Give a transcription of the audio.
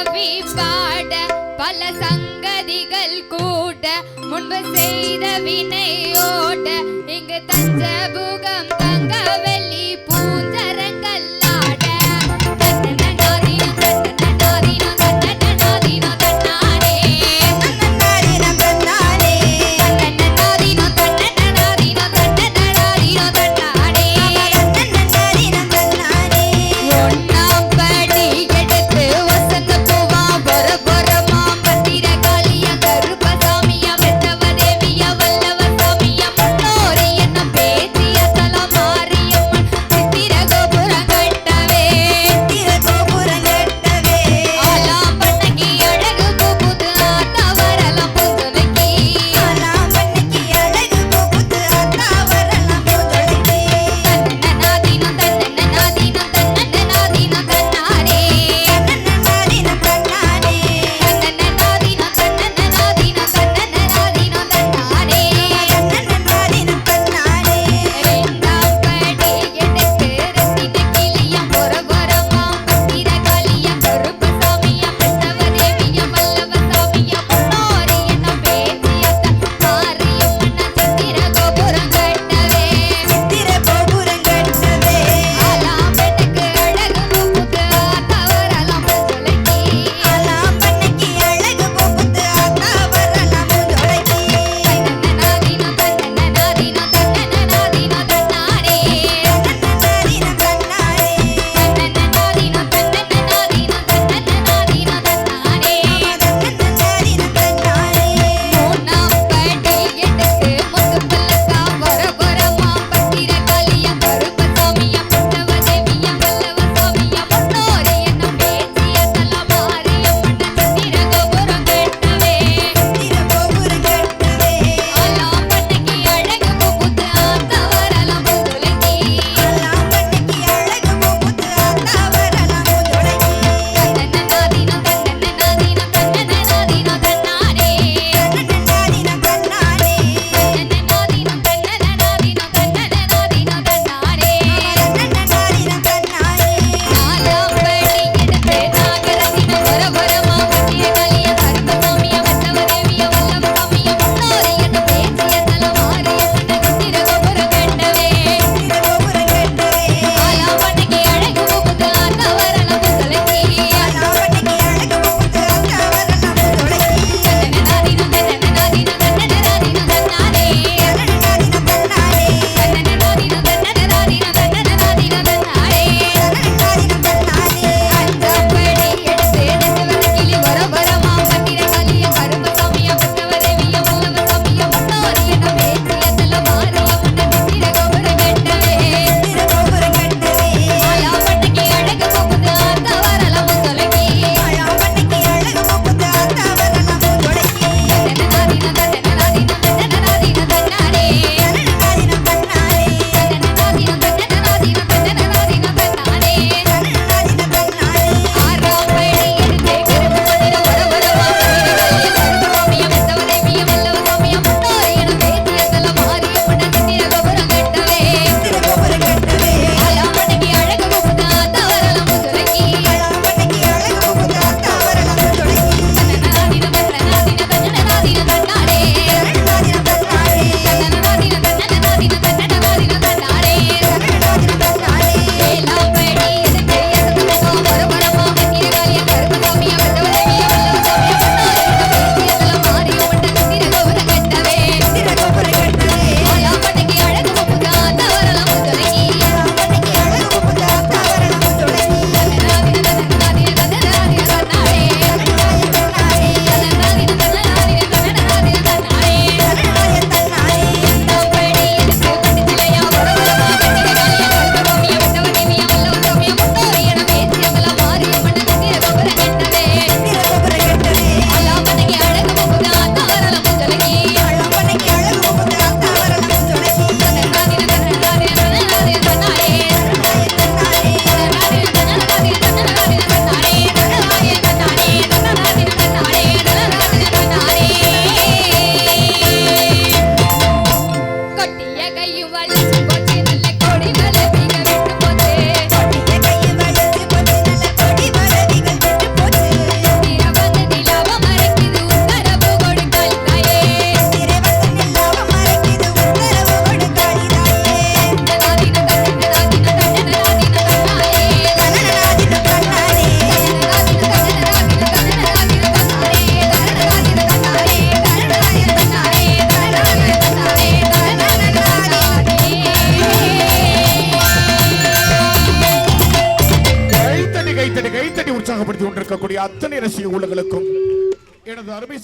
கவி பாட பல சங்கதிகள் கூட முன்பு செய்த வினையோட இங்கு தஞ்சபுகம் தான் உற்சாகப்படுத்தி கொண்டிருக்கக்கூடிய அத்தனை ரசிக உள்ளங்களுக்கும் எனது அருமை